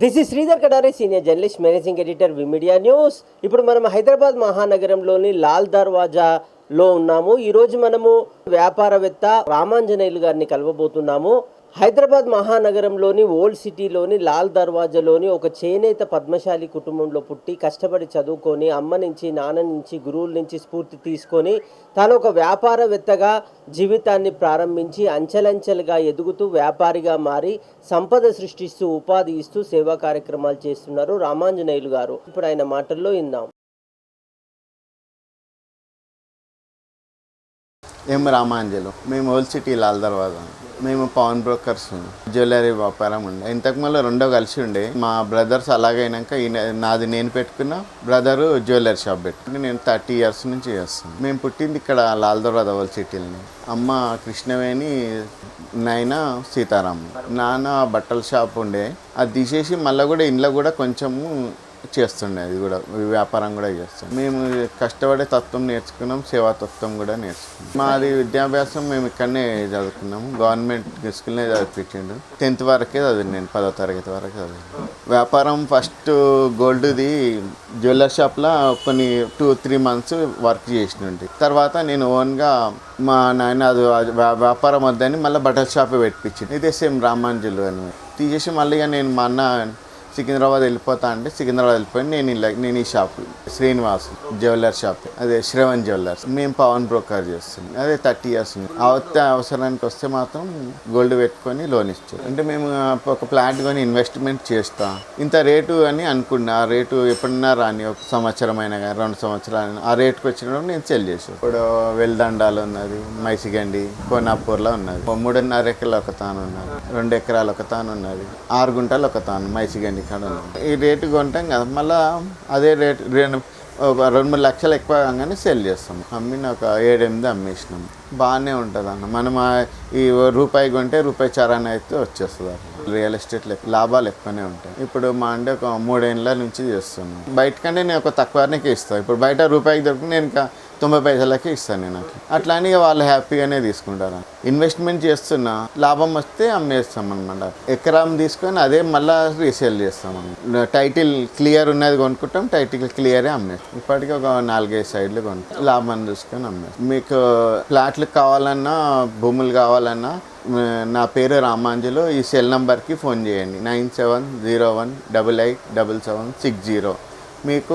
This is Sridhar Kadari senior journalist managing editor V Media news ఇప్పుడు మనం హైదరాబాద్ మహానగరంలోని లాల్ దర్వాజా లో ఉన్నాము. ఈరోజు మనము వ్యాపారవేత్త రామాంజనేయులు గారిని కలవబోతున్నాము. హైదరాబాద్ మహానగరంలోని ఓల్డ్ సిటీలోని లాల్ దర్వాజాలోని ఒక చేనేత పద్మశాలి కుటుంబంలో పుట్టి కష్టపడి చదువుకొని అమ్మ నుంచి నాన్న నుంచి గురువుల నుంచి స్ఫూర్తి తీసుకొని తాను ఒక వ్యాపారవేత్తగా జీవితాన్ని ప్రారంభించి అంచెలంచెలుగా ఎదుగుతూ వ్యాపారిగా మారి సంపద సృష్టిస్తూ ఉపాధి ఇస్తూ సేవా కార్యక్రమాలు చేస్తున్నారు రామాంజనేయులు గారు. ఇప్పుడు ఆయన మాటల్లో ఇందాం ఏం రామాంజలు? మేము ఓల్డ్ సిటీ లాల్ దర్వాజా మేము పవన్ బ్రోకర్స్ జ్యువెలరీ వ్యాపారం ఉండే. ఇంతకు మళ్ళీ రెండో కలిసి ఉండే. మా బ్రదర్స్ అలాగైనాక నాది నేను పెట్టుకున్న బ్రదరు జ్యువెలరీ షాప్ పెట్టుకుని నేను థర్టీ ఇయర్స్ నుంచి చేస్తాను మేము పుట్టింది ఇక్కడ లాల్ దర్వాజా సిటీలని. అమ్మ కృష్ణవేణి నాయన సీతారాం. నాన్న బట్టల షాప్ ఉండే. అది తీసేసి మళ్ళీ కూడా ఇంట్లో కూడా కొంచెము చేస్తుండే అది కూడా వ్యాపారం కూడా చేస్తాం మేము కష్టపడే తత్వం నేర్చుకున్నాం సేవాతత్వం కూడా నేర్చుకున్నాం. మాది విద్యాభ్యాసం మేము ఇక్కడనే చదువుకున్నాము గవర్నమెంట్ స్కూల్నే చదివించిండు టెన్త్ వరకే చదివి నేను పదో తరగతి వరకు చదివాను వ్యాపారం ఫస్ట్ గోల్డ్ది జ్యువెలర్ షాప్లో కొన్ని టూ త్రీ మంత్స్ వర్క్ చేసినండి. తర్వాత నేను ఓన్గా మా నాయన అది వ్యా- వ్యాపారం వద్దని మళ్ళీ బట్టల షాప్ పెట్టించింది ఇదే సేమ్ రామాంజులు అని. తీసేసి మళ్ళీ నేను మా అన్న సికింద్రాబాద్ వెళ్ళిపోతా అంటే సికింద్రాబాద్ వెళ్ళిపోయి నేను ఇలా నేను ఈ షాప్ శ్రీనివాస్ జ్యువెలర్ షాప్ అదే శ్రవణ్ జ్యువెలర్స్ మేము పవన్ బ్రోకర్ చేస్తున్నాం అదే థర్టీ ఇయర్స్ అవతే అవసరానికి వస్తే మాత్రం గోల్డ్ పెట్టుకొని లోన్ ఇచ్చారు అంటే మేము ఒక ప్లాట్ కొని ఇన్వెస్ట్మెంట్ చేస్తా. ఇంత రేటు అని అనుకున్నా. ఆ రేటు ఎప్పుడన్నా రాని ఒక సంవత్సరం అయినా కానీ రెండు సంవత్సరాలు ఆ రేటుకి వచ్చినప్పుడు నేను సెల్ చేసాను ఇప్పుడు వెల్దండాలు ఉన్నది మైసిగండి కోనాపూర్లో ఉన్నది. మూడున్నర ఎకరాలు ఒక తాను ఉన్నది. రెండు ఎకరాలు ఒక తాను ఉన్నది. ఆరు గుంటలు ఒక తాను మైసిగండి. కాడ ఈ రేటు కొంటాం కదా. మళ్ళీ అదే రేటు రెండు ఒక రెండు మూడు లక్షలు ఎక్కువ కాగానే సెల్ చేస్తాం. అమ్మిన ఒక ఏడెనిమిది అమ్మేసినాం. బాగానే ఉంటుంది అన్న. మనం ఈ రూపాయి కొంటే రూపాయి చరాన అయితే వచ్చేస్తుంది అన్న రియల్ ఎస్టేట్లో లాభాలు ఎక్కువనే ఉంటాయి. ఇప్పుడు మా అంటే ఒక మూడేళ్ళ నుంచి చేస్తున్నాం. బయటకంటే నేను ఒక తక్కువనే ఇస్తాను ఇప్పుడు బయట రూపాయికి దొరికి నేను ఇంకా తొంభై పైసలకే ఇస్తాను నేను అట్లా అని వాళ్ళు హ్యాపీగానే తీసుకుంటారు. ఇన్వెస్ట్మెంట్ చేస్తున్నా లాభం వస్తే అమ్మేస్తాం అనమాట ఎకరం తీసుకొని అదే మళ్ళీ రీసేల్ చేస్తాం టైటిల్ క్లియర్ ఉన్నది కొనుక్కుంటాం టైటిల్ క్లియరే అమ్మేస్తాం. ఇప్పటికీ ఒక నాలుగైదు సైడ్లు కొనుక్కుంటాం. లాభం చూసుకొని అమ్మేస్తాం. మీకు ఫ్లాట్లు కావాలన్నా భూములు కావాలన్నా నా పేరు రామాంజలు ఈ సెల్ నంబర్కి ఫోన్ చేయండి. Nine seven zero one double eight double seven six zero. మీకు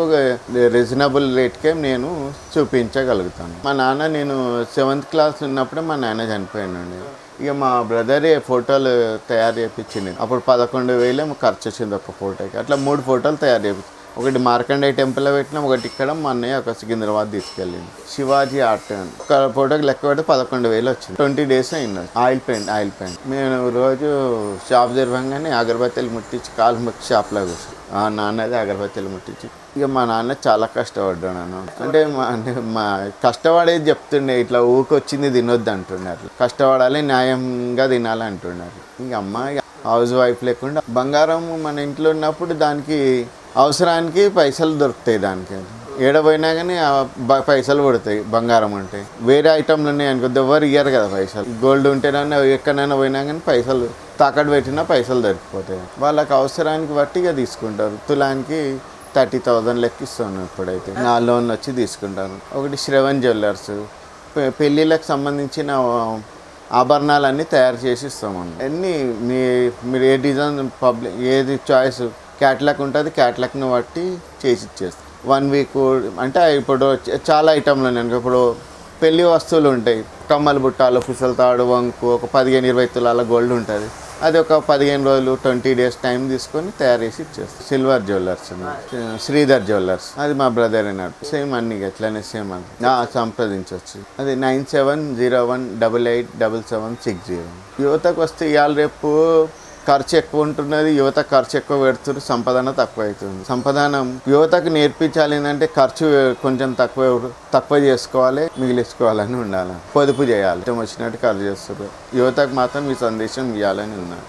రీజనబుల్ రేట్కే నేను చూపించగలుగుతాను. మా నాన్న నేను సెవెంత్ క్లాస్ ఉన్నప్పుడే మా నాన్న చనిపోయానండి. ఇక మా బ్రదరే ఫోటోలు తయారు చేయించింది అప్పుడు పదకొండు వేలు ఖర్చు వచ్చింది ఒక ఫోటోకి అట్లా మూడు ఫోటోలు తయారు చేయించింది ఒకటి మార్కండేయ టెంపుల్లో పెట్టినాం ఒకటి ఇక్కడ మా అన్నయ్య ఒక సికింద్రాబాద్ తీసుకెళ్ళింది శివాజీ ఆర్ట్ అని. ఒక ఫోటోకి లెక్క పెడితే పదకొండు వేలు వచ్చింది. ట్వంటీ డేస్ అయింది ఆయిల్ పెయింట్ ఆయిల్ పెయింట్. నేను రోజు షాప్ తెరవంగానే అగరబత్తీలు ముట్టించి కాలు ముట్టి షాప్లో కూర్చో ఆ నాన్నది అగరబత్తీలు ముట్టించి. ఇక మా నాన్న చాలా కష్టపడ్డాను అంటే మా మా కష్టపడేది చెప్తుండే ఇట్లా ఊకొచ్చింది తినొద్దు అంటున్నారు కష్టపడాలి న్యాయంగా తినాలి అంటున్నారు ఇంక అమ్మ ఇక హౌస్ వైఫ్ లేకుండా బంగారం మన ఇంట్లో ఉన్నప్పుడు దానికి అవసరానికి పైసలు దొరుకుతాయి దానికి. ఏడపోయినా కానీ పైసలు పడతాయి బంగారం అంటే. వేరే ఐటమ్లు ఉన్నాయి అనుకో ఎవరు ఇయ్యరు కదా పైసలు. గోల్డ్ ఉంటేనన్నా ఎక్కడైనా పోయినా కానీ పైసలు తాకట్టు పెట్టినా పైసలు దొరికిపోతాయి. వాళ్ళకి అవసరానికి బట్టి ఇక తీసుకుంటారు. తులానికి థర్టీ థౌజండ్ లెక్కిస్తాను ఇప్పుడైతే. నా లోన్ వచ్చి తీసుకుంటాను. ఒకటి శ్రవణ్ జ్యువెలర్స్. పె- పెళ్ళిళ్ళకి సంబంధించిన ఆభరణాలన్నీ తయారు చేసి ఇస్తామండి అన్నీ మీ మీరు ఏ డిజైన్ పబ్లిక్ ఏది చాయిస్ క్యాట్లాక్ ఉంటుంది క్యాట్లాక్ని బట్టి చేసి ఇచ్చేస్తాం. వన్ వీక్ అంటే ఇప్పుడు చాలా ఐటమ్లు ఉన్నాయి ఇప్పుడు పెళ్ళి వస్తువులు ఉంటాయి. కమ్మలు బుట్టాలు పుసలు తాడు వంకు ఒక పదిహేను ఇరవై తులాల గోల్డ్ ఉంటుంది. అది ఒక పదిహేను రోజులు ట్వంటీ డేస్ టైం తీసుకొని తయారు చేసి ఇచ్చేస్తాం. సిల్వర్ జ్యువెలర్స్ శ్రీధర్ జ్యువెలర్స్ అది మా బ్రదర్ అయినాడు సేమ్ అన్ని ఎట్లనే సేమ్ అన్ని సంప్రదించవచ్చు. అది nine seven zero one double eight double seven six zero యువతకు వస్తే ఇవాళ రేపు ఖర్చు ఎక్కువ ఉంటున్నది యువత ఖర్చు ఎక్కువ పెడుతున్నారు సంపాదన తక్కువ అవుతుంది. సంపాదన యువతకు నేర్పించాలి అంటే ఖర్చు కొంచెం తక్కువ తక్కువ చేసుకోవాలి మిగిలించుకోవాలని ఉండాలి. పొదుపు చేయాలి. ఇష్టం వచ్చినట్టు ఖర్చు చేస్తారు యువతకు మాత్రం ఈ సందేశం ఇవ్వాలని ఉన్నాను.